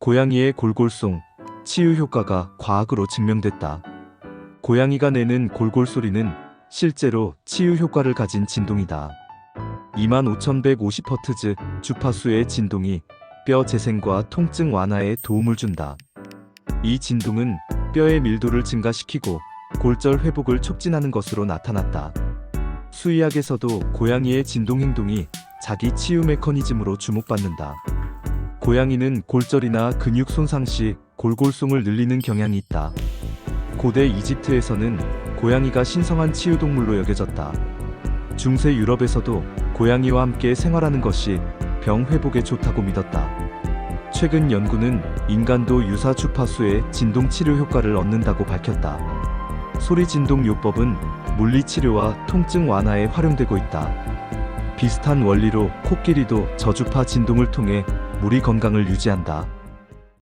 고양이의 골골송, 치유 효과가 과학으로 증명됐다. 고양이가 내는 골골 소리는 실제로 치유 효과를 가진 진동이다. 25,150Hz 주파수의 진동이 뼈 재생과 통증 완화에 도움을 준다. 이 진동은 뼈의 밀도를 증가시키고 골절 회복을 촉진하는 것으로 나타났다. 수의학에서도 고양이의 진동 행동이 자기 치유 메커니즘으로 주목받는다. 고양이는 골절이나 근육 손상 시 골골송을 늘리는 경향이 있다. 고대 이집트에서는 고양이가 신성한 치유동물로 여겨졌다. 중세 유럽에서도 고양이와 함께 생활하는 것이 병 회복에 좋다고 믿었다. 최근 연구는 인간도 유사 주파수의 진동 치료 효과를 얻는다고 밝혔다. 소리 진동 요법은 물리 치료와 통증 완화에 활용되고 있다. 비슷한 원리로 코끼리도 저주파 진동을 통해 무리 건강을 유지한다.